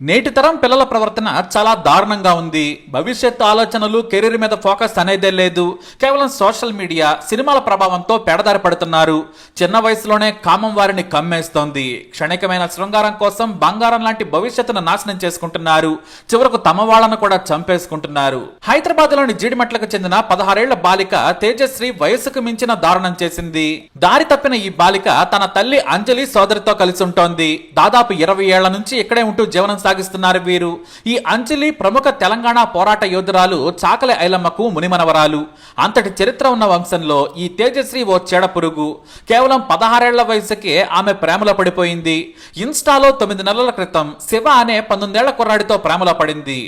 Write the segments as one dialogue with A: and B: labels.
A: నేటి తరం పిల్లల ప్రవర్తన చాలా దారుణంగా ఉంది. భవిష్యత్తు ఆలోచనలు కెరీర్ మీద ఫోకస్ అనేదే లేదు. కేవలం సోషల్ మీడియా సినిమాల ప్రభావంతో పెడదారి పడుతున్నారు. చిన్న వయసులోనే కామం వారిని కమ్మేస్తోంది. క్షణికమైన శృంగారం కోసం బంగారం లాంటి భవిష్యత్తును నాశనం చేసుకుంటున్నారు. చివరకు తమ వాళ్ళను కూడా చంపేసుకుంటున్నారు. హైదరాబాద్లోని జీడిమట్లకు చెందిన పదహారేళ్ళ బాలిక తేజశ్రీ వయసుకు మించిన దారుణం చేసింది. దారి తప్పిన ఈ బాలిక తన తల్లి అంజలి సోదరితో కలిసి ఉంటోంది. దాదాపు ఇరవై ఏళ్ళ నుంచి ఇక్కడే ఉంటూ జీవనం కొనసాగిస్తున్నారు వీరు. ఈ అంజలి ప్రముఖ తెలంగాణ పోరాట యోధురాలు చాకలి ఐలమ్మకు మునిమనవరాలు. అంతటి చరిత్ర ఉన్న వంశంలో ఈ తేజశ్రీ ఓ చెడ పురుగు. కేవలం పదహారేళ్ళ వయసుకే ఆమె ప్రేమలో పడిపోయింది. ఇన్స్టాలో తొమ్మిది నెలల క్రితం శివ అనే పంతొమ్మిదేళ్ళ కుర్రాడితో ప్రేమలో పడింది.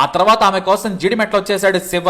A: ఆ తర్వాత ఆమె కోసం జిడిమెట్లో చేశాడు శివ.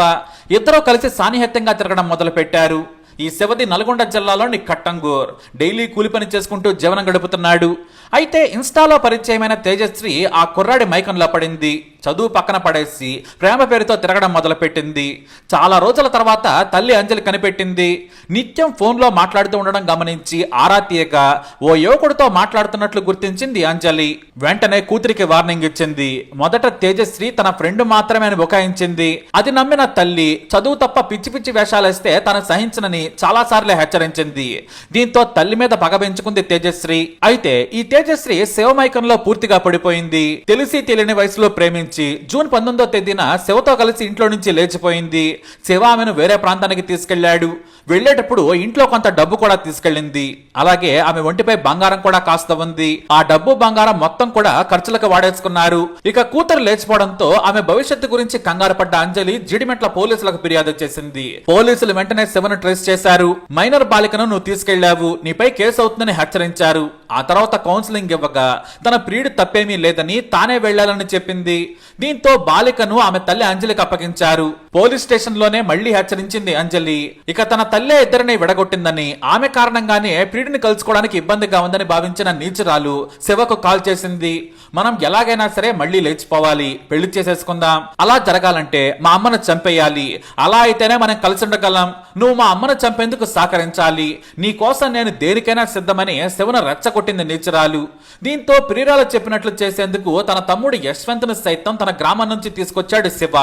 A: ఇద్దరూ కలిసి సాన్నిహిత్యంగా తిరగడం మొదలుపెట్టారు. ఈ శివది నల్గొండ జిల్లాలోని కట్టంగూర్. డైలీ కూలి పని చేసుకుంటూ జీవనం గడుపుతున్నాడు. అయితే ఇన్స్టాలో పరిచయమైన తేజశ్రీ ఆ కుర్రాడి మైకంలో పడింది. చదువు పక్కన పడేసి ప్రేమ పేరుతో తిరగడం మొదలుపెట్టింది. చాలా రోజుల తర్వాత తల్లి అంజలి కనిపెట్టింది. నిత్యం ఫోన్లో మాట్లాడుతూ ఉండడం గమనించి ఆరా తీయగా ఓ యువకుడితో మాట్లాడుతున్నట్లు గుర్తించింది అంజలి. వెంటనే కూతురికి వార్నింగ్ ఇచ్చింది. మొదట తేజశ్రీ తన ఫ్రెండ్ మాత్రమే అని బుకాయించింది. అది నమ్మిన తల్లి చదువు తప్ప పిచ్చి పిచ్చి వేషాలేస్తే తను సహించనని చాలాసార్లు హెచ్చరించింది. దీంతో తల్లి మీద పగబెంచుకుంది తేజశ్రీ. అయితే ఈ తేజశ్రీ శివమైకంలో పూర్తిగా పడిపోయింది. తెలిసి తెలియని వయసులో ప్రేమించి జూన్ పంతొమ్మిదో తేదీన శివతో కలిసి ఇంట్లో నుంచి లేచిపోయింది. శివ ఆమెను వేరే ప్రాంతానికి తీసుకెళ్ళాడు. వెళ్ళేటప్పుడు ఇంట్లో కొంత డబ్బు కూడా తీసుకెళ్ళింది. అలాగే ఆమె ఒంటిపై బంగారం కూడా కాస్త ఉంది. ఆ డబ్బు బంగారం మొత్తం కూడా ఖర్చులకు వాడేసుకున్నారు. ఇక కూతురు లేచిపోవడంతో ఆమె భవిష్యత్తు గురించి కంగారు పడ్డ అంజలి జిడిమెట్ల పోలీసులకు ఫిర్యాదు చేసింది. పోలీసులు వెంటనే శివను ట్రేస్ చేశారు. మైనర్ బాలికను నువ్వు తీసుకెళ్ళావు నీపై కేసు అవుతుందని హెచ్చరించారు. ఆ తర్వాత కౌన్సిలింగ్ ఇవ్వగా తన ప్రియుడు తప్పేమీ లేదని తానే వెళ్ళాలని చెప్పింది. దీంతో బాలికను ఆమె తల్లి అంజలికి అప్పగించారు. పోలీస్ స్టేషన్లోనే మళ్ళీ హెచ్చరించింది అంజలి. ఇక తన తల్లే ఇద్దరిని విడగొట్టిందని ఆమె కారణంగానే ప్రియుడిని కలుసుకోవడానికి ఇబ్బందిగా ఉందని భావించిన నీచురాలు శివకు కాల్ చేసింది. మనం ఎలాగైనా సరే మళ్ళీ లేచిపోవాలి పెళ్ళి చేసేసుకుందాం. అలా జరగాలంటే మా అమ్మను చంపేయాలి. అలా అయితేనే మనం కలిసి ఉండగలం నువ్వు మా అమ్మను చంపేందుకు సహకరించాలి. నీ కోసం నేను దేనికైనా సిద్ధమని శివను రెచ్చగొట్టింది నీచురాలు. దీంతో ప్రియురాలు చెప్పినట్లు చేసేందుకు తన తమ్ముడు యశ్వంతుని సైతం తన గ్రామం నుంచి తీసుకొచ్చాడు శివ.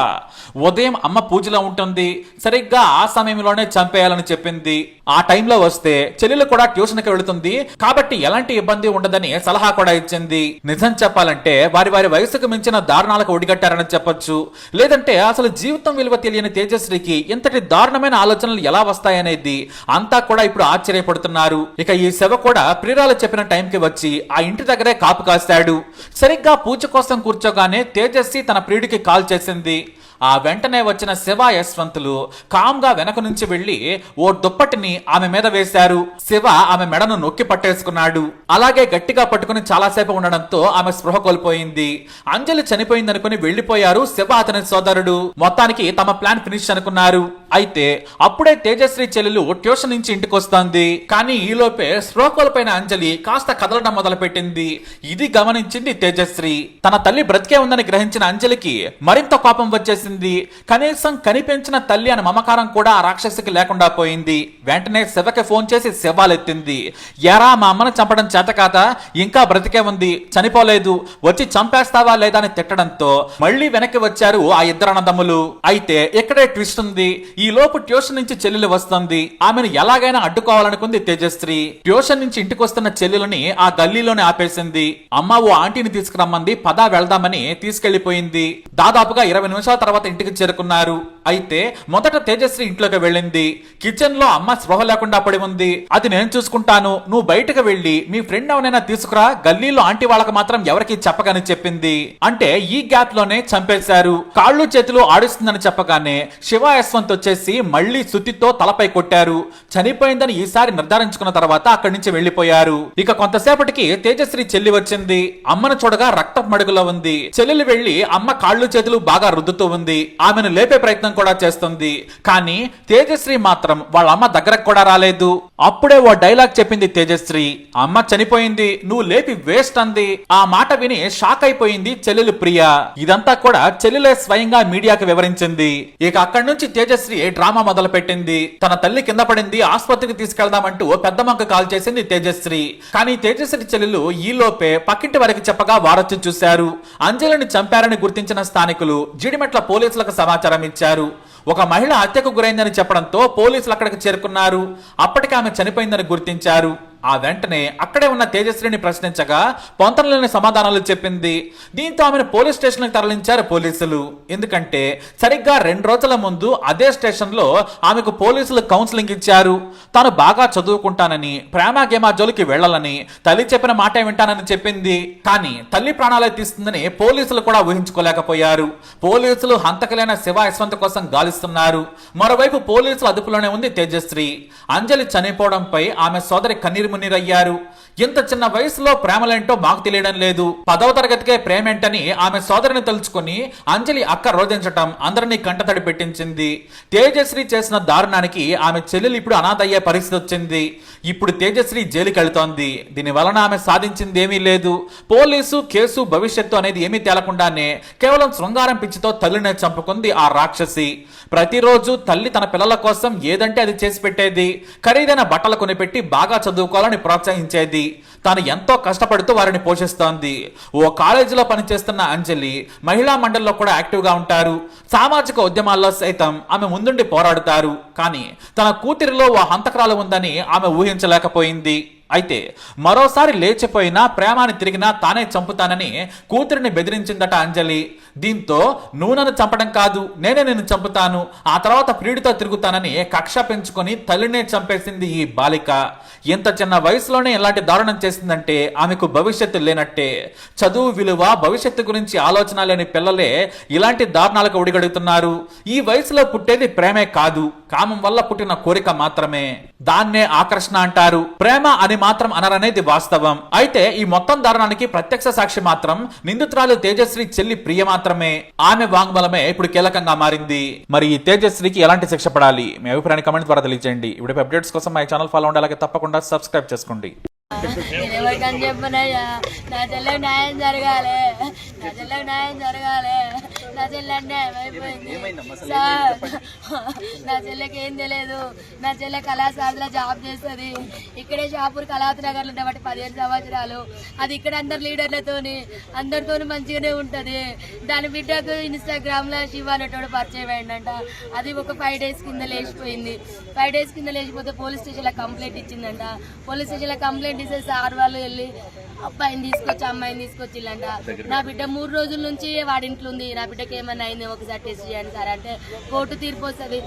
A: ఉదయం అమ్మ పూజలో ఉంటుంది. సరిగ్గా ఆ సమయంలోనే చంపేయాలని చెప్పింది. ఆ టైంలో వస్తే చెల్లెలు కూడా ట్యూషన్కి వెళుతుంది. కాబట్టి ఎలాంటి ఇబ్బంది ఉండదని సలహా కూడా ఇచ్చింది. నిజం చెప్పాలంటే వారి వారి వయసుకు మించిన దారుణాలకు ఒడిగట్టారని చెప్పొచ్చు. లేదంటే అసలు జీవితం విలువ తెలియని తేజశ్రీకి ఇంతటి దారుణమైన ఆలోచనలు ఎలా వస్తాయనేది అంతా కూడా ఇప్పుడు ఆశ్చర్యపడుతున్నారు. ఇక ఈ శవ కూడా ప్రియురాలు చెప్పిన టైంకి వచ్చి ఆ ఇంటి దగ్గరే కాపు కాస్తాడు. సరిగ్గా పూజ కోసం కూర్చోగానే తేజస్వి తన ప్రియుడికి కాల్ చేసింది. ఆ వెంటనే వచ్చిన శివ యశ్వంతులు కామ్గా వెనక నుంచి వెళ్ళి ఓ దుప్పటిని ఆమె మీద వేశారు. శివ ఆమె మెడను నొక్కి పట్టేసుకున్నాడు. అలాగే గట్టిగా పట్టుకుని చాలాసేపు ఉండడంతో ఆమె స్పృహ కోల్పోయింది. అంజలి చనిపోయిందనుకుని వెళ్ళిపోయారు శివ అతని సోదరుడు. మొత్తానికి తమ ప్లాన్ ఫినిష్ అనుకున్నారు. అయితే అప్పుడే తేజశ్రీ చెల్లెలు ట్యూషన్ నుంచి ఇంటికి కానీ ఈలోపే స్పృహ కోల్పోయిన అంజలి కాస్త కదలడం మొదలుపెట్టింది. ఇది గమనించింది తేజశ్రీ. తన తల్లి బ్రతికే ఉందని గ్రహించిన అంజలికి మరింత కోపం వచ్చేసింది. కనీసం కనిపించిన తల్లి అని మమకారం కూడా ఆ రాక్షసికి లేకుండా పోయింది. వెంటనే శివకి ఫోన్ చేసి శవాలెత్తింది. ఎరా మా అమ్మను చంపడం చేత కాదా? ఇంకా బ్రతికే ఉంది. చనిపోలేదు. వచ్చి చంపేస్తావా లేదా? అని తిట్టడంతో మళ్ళీ వెనక్కి వచ్చారు ఆ ఇద్దరు అన్నదమ్ములు. అయితే ఇక్కడే ట్విస్ట్ ఉంది. ఈ లోపు ట్యూషన్ నుంచి చెల్లెలు వస్తుంది. ఆమెను ఎలాగైనా అడ్డుకోవాలనుకుంది తేజశ్రీ. ట్యూషన్ నుంచి ఇంటికి వస్తున్న చెల్లెలని ఆ గల్లీలోనే ఆపేసింది. అమ్మ ఓ ఆంటీని తీసుకురమ్మంది. పదా వెళ్దామని తీసుకెళ్ళిపోయింది. దాదాపుగా ఇరవై నిమిషాల తర్వాత ఇంటికి చేరుకున్నారు. అయితే మొదట తేజశ్రీ ఇంట్లోకి వెళ్ళింది. కిచెన్లో అమ్మ స్పృహ లేకుండా పడి ఉంది. అది నేను చూసుకుంటాను. నువ్వు బయటకు వెళ్ళి మీ ఫ్రెండ్ ఎవరైనా తీసుకురా. గల్లీలో ఆంటీ వాళ్ళకి మాత్రం ఎవరికి చెప్పకని చెప్పింది. అంటే ఈ గ్యాప్లోనే చంపేశారు. కాళ్ళు చేతులు ఆడిస్తుందని చెప్పగానే శివ యశ్వంత్ వచ్చేసి మళ్ళీ సుత్తితో తలపై కొట్టారు. చనిపోయిందని ఈసారి నిర్ధారించుకున్న తర్వాత అక్కడి నుంచి వెళ్ళిపోయారు ఇక కొంతసేపటికి తేజశ్రీ చెల్లి వచ్చింది. అమ్మను చూడగా రక్తం మడుగులో ఉంది. చెల్లెలు వెళ్ళి అమ్మ కాళ్ళు చేతులు బాగా రుద్దుతూ ఉంది. ఆమెను లేపే ప్రయత్నం కూడా చేస్తుంది. కానీ తేజశ్రీ మాత్రం వాళ్ళ అమ్మ దగ్గరకు కూడా రాలేదు. అప్పుడే ఓ డైలాగ్ చెప్పింది తేజశ్రీ. అమ్మ చనిపోయింది. నువ్వు లేపి వేస్ట్ అంది. ఆ మాట విని షాక్ అయిపోయింది చెల్లెలు ప్రియ. ఇదంతా కూడా చెల్లెలే స్వయంగా మీడియాకు వివరించింది. ఇక అక్కడి నుంచి తేజశ్రీ చేసి డ్రామా మొదలు పెట్టింది తన తల్లి కింద పడింది ఆసుపత్రికి తీసుకెళ్దామంటూ పెద్దమ్మకు కాల్ చేసింది తేజశ్రీ. కానీ తేజశ్రీ చెల్లెలు ఈలోపే పక్కింటి వారికి చెప్పగా వారొచ్చి చూశారు. అంజలిని చంపారని గుర్తించిన స్థానికులు జీడిమెట్ల పోలీసులకు సమాచారం ఇచ్చారు. ఒక మహిళ హత్యకు గురైందని చెప్పడంతో పోలీసులు అక్కడికి చేరుకున్నారు. అప్పటికే ఆమె చనిపోయిందని గుర్తించారు. ఆ వెంటనే అక్కడే ఉన్న తేజశ్రీని ప్రశ్నించగా పొంతనలేని సమాధానాలు చెప్పింది. దీంతో ఆమెను పోలీస్ స్టేషన్కి తరలించారు పోలీసులు. ఎందుకంటే సరిగ్గా రెండు రోజుల ముందు అదే స్టేషన్లో ఆమెకు పోలీసులు కౌన్సిలింగ్ ఇచ్చారు. తాను బాగా చదువుకుంటానని ప్రేమ గేమా జోలికి వెళ్ళాలని తల్లి చెప్పిన మాట వింటానని చెప్పింది. కానీ తల్లి ప్రాణాలే తీస్తుందని పోలీసులు కూడా ఊహించుకోలేకపోయారు. పోలీసులు హంతకలైన శివ యశ్వంత్ కోసం గాలిస్తున్నారు. మరోవైపు పోలీసుల అదుపులోనే ఉంది తేజశ్రీ. అంజలి చనిపోవడంపై ఆమె సోదరి కన్నీరు మునిరయ్యారు. ఇంత చిన్న వయసులో ప్రేమలేంటో మాకు తెలియడం లేదు. పదవ తరగతికే ప్రేమేంటని ఆమె సోదరిని తలుచుకుని అంజలి అక్క రోధించటం అందరినీ కంటతడి పెట్టించింది. తేజశ్రీ చేసిన దారుణానికి ఆమె చెల్లెలు ఇప్పుడు అనాథయ్యే పరిస్థితి వచ్చింది. ఇప్పుడు తేజశ్రీ జైలుకి వెళుతోంది. దీని వలన ఆమె సాధించింది ఏమీ లేదు. పోలీసు కేసు భవిష్యత్తు అనేది ఏమీ తేలకుండానే కేవలం శృంగారం పిచ్చితో తల్లిని చంపుకుంది ఆ రాక్షసి. ప్రతిరోజు తల్లి తన పిల్లల కోసం ఏదంటే అది చేసి పెట్టేది. ఖరీదైన బట్టలు కొనిపెట్టి బాగా చదువుకోవాలని ప్రోత్సహించేది. తాను ఎంతో కష్టపడుతూ వారిని పోషిస్తోంది. ఓ కాలేజీలో పనిచేస్తున్న అంజలి మహిళా మండలిలో కూడా యాక్టివ్గా ఉంటారు. సామాజిక ఉద్యమాల్లో సైతం ఆమె ముందుండి పోరాడుతారు. కానీ తన కూతురిలో ఓ హంతకరాలు ఉందని ఆమె ఊహించలేకపోయింది. అయితే మరోసారి లేచిపోయినా ప్రేమాని తిరిగినా తానే చంపుతానని కూతురిని బెదిరించిందట అంజలి. దీంతో నూనెను చంపడం కాదు నేనే నేను చంపుతాను. ఆ తర్వాత ప్రియుడితో తిరుగుతానని కక్ష పెంచుకొని తల్లినే చంపేసింది ఈ బాలిక. ఇంత చిన్న వయసులోనే ఇలాంటి దారుణం చేసిందంటే ఆమెకు భవిష్యత్తు లేనట్టే. చదువు విలువ భవిష్యత్తు గురించి ఆలోచన లేని పిల్లలే ఇలాంటి దారుణాలకు ఒడిగడుగుతున్నారు ఈ వయసులో పుట్టేది ప్రేమే కాదు కామం వల్ల పుట్టిన కోరిక మాత్రమే. దాన్నే ఆకర్షణ అంటారు. ప్రేమ అని మాత్రం అనరనేది వాస్తవం. అయితే ఈ మొత్తం దారుణానికి ప్రత్యక్ష సాక్షి మాత్రం నిందితురాలు తేజశ్రీ చెల్లి ప్రియ మాత్రమే. ఆమె వాంగ్బలమే ఇప్పుడు కీలకంగా మారింది. మరి ఈ తేజశ్రీకి ఎలాంటి శిక్ష పడాలి? మీ అభిప్రాయాన్ని కమెంట్ ద్వారా తెలియజేయండి ఇప్పుడు అప్డేట్స్ కోసం మా ఛానల్ ఫాలో ఉండాలి తప్పకుండా సబ్స్క్రైబ్ చేసుకోండి.
B: చెప్పనయ్యా నా చెల్లెకి న్యాయం జరగాలి. నా చెల్లెకి న్యాయం జరగాలి. నా చెల్లె అన్యాయం అయిపోయింది సార్ నా చెల్లెకి ఏం తెలియదు. నా చెల్లె కళాశాలలో జాబ్ చేస్తుంది. ఇక్కడే షాపూర్ కళావతి నగర్లో ఉండబట్టి పదిహేను సంవత్సరాలు. అది ఇక్కడ అందరు లీడర్లతోని అందరితోని మంచిగానే ఉంటది. దాని బిడ్డకు ఇన్స్టాగ్రామ్లో శివ అనేటోడు పరిచయం అయిందంట అది ఒక ఫైవ్ డేస్ కింద లేచిపోయింది. ఫైవ్ డేస్ కింద లేచిపోతే పోలీస్ స్టేషన్లో కంప్లైంట్ ఇచ్చిందంట. పోలీస్ స్టేషన్లో కంప్లైంట్ ఇస్తే సార్ వాళ్ళు వెళ్ళి అబ్బాయిని తీసుకొచ్చి అమ్మాయిని తీసుకొచ్చిల్లంట. నా బిడ్డ మూడు రోజుల నుంచి వాడి ఇంట్లో ఉంది నా బిడ్డకి ఏమన్నా అయింది ఒకసారి టెస్ట్ చేయండి సార్ అంటే కోర్టు తీర్పు వస్తుంది.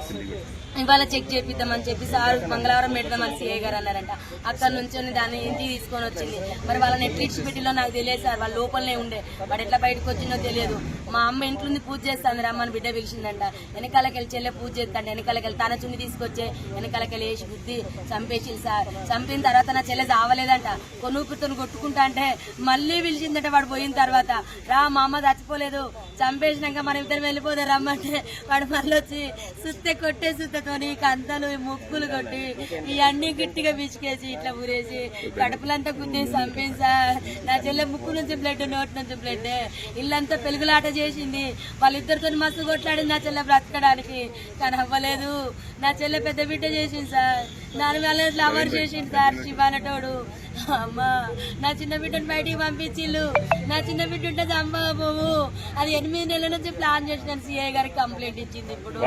B: ఇవాళ చెక్ చేపిద్దామని చెప్పి సార్ మంగళవారం పెడదామని సిఐ గారు అన్నారంట. అక్కడ నుంచి దాన్ని ఇంటికి తీసుకొని వచ్చింది. మరి వాళ్ళని ఎట్లా ఇచ్చిపెట్టిలో నాకు తెలియదు సార్. వాళ్ళ లోపలనే ఉండే. వాడు ఎట్లా బయటకు వచ్చిందో తెలియదు. మా అమ్మ ఇంట్లో ఉంది పూజ చేస్తాను రమ్మని బిడ్డ పిలిచిందంట. వెనకాలకెళ్ళి చెల్లె పూజ చేస్తాను వెనకాలకెళ్ళి తన చున్ని తీసుకొచ్చే వెనకాలకెళ్ళి వేసి బుద్ధి చంపేసి సార్. చంపిన తర్వాత నా చెల్లె చావలేదంట. కొనుక్కుతో కొట్టుకుంటా అంటే మళ్ళీ పిలిచిందంట వాడు పోయిన తర్వాత. రా మా అమ్మ చచ్చిపోలేదు. చంపేసినాక మనం ఇద్దరు వెళ్ళిపోతే రమ్మంటే వాడు మళ్ళీ వచ్చి సుత్తె కొట్టే సుత్తతోని కంతలు ముక్కులు కొట్టి ఇవన్నీ గట్టిగా పిసికేసి ఇట్లా ఊరేసి కడుపులంతా గుద్దేసి చంపేసి సార్. నా చెల్లె ముక్కు నుంచి బ్లడ్ నోటి నుంచి బ్లడ్ ఇల్లంతా పెరుగులాట చేసింది. వాళ్ళిద్దరితో మస్తు కొట్లాడింది నా చెల్లె బ్రతకడానికి. కానీ అవ్వలేదు. నా చెల్లె పెద్ద బిడ్డ చేసింది సార్. దాని వల్ల లవర్ చేసింది సార్ శివానటోడు అమ్మా నా చిన్న బిడ్డను బయటికి పంపించిల్లు నా చిన్న బిడ్డ ఉంటే చంపకపోవు అది ఎనిమిది నెలల నుంచి ప్లాన్ చేసిన సిఐ గారికి కంప్లైంట్ ఇచ్చింది ఇప్పుడు.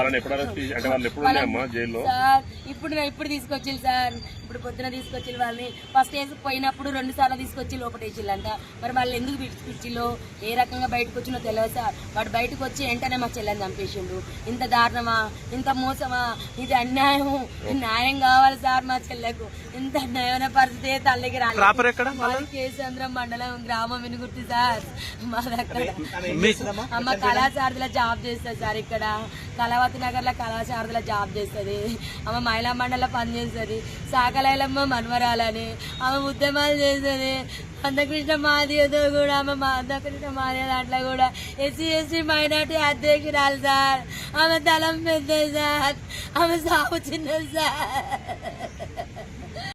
B: సార్ ఇప్పుడు ఇప్పుడు తీసుకొచ్చిల్లు సార్. ఇప్పుడు పొద్దున తీసుకొచ్చి వాళ్ళని. ఫస్ట్ వేసి పోయినప్పుడు రెండు సార్లు తీసుకొచ్చి లోపటేసిల్లంట మరి వాళ్ళు ఎందుకు పిచ్చిల్లో ఏ రకంగా బయటకు వచ్చినో తెలియదు సార్. వాడు బయటకు వచ్చి వెంటనే మా చెల్లెని చంపేసిండు. ఇంత దారుణమా? ఇంత మోసమా? ఇది అన్యాయం న్యాయం కావాలి సార్ మా చెల్లెకు. ఇంత అన్యాయమైన పరిస్థితి తల్లికి రాలేదు. కేసంద్రం మండలం గ్రామం వినుగుర్తి సార్. మా దగ్గర అమ్మ? కళాశారదిలో జాబ్ చేస్తుంది సార్ ఇక్కడ. కళావతి నగర్లో కళాశారదిలో జాబ్ చేస్తుంది. ఆమె మహిళా మండలిలో పనిచేస్తుంది. సాకలైలమ్మ మన్మరాలని. ఆమె ఉద్యమాలు చేసేది అందకృష్ణ మాదియతో కూడా ఆమె మా అందకృష్ణ మాదియ దాంట్లో కూడా. ఎస్సీ ఎస్సీ మైనార్టీ అధ్యక్షురాలు సార్. ఆమె తలం పెద్ద సార్. ఆమె సాగు చిన్నది సార్.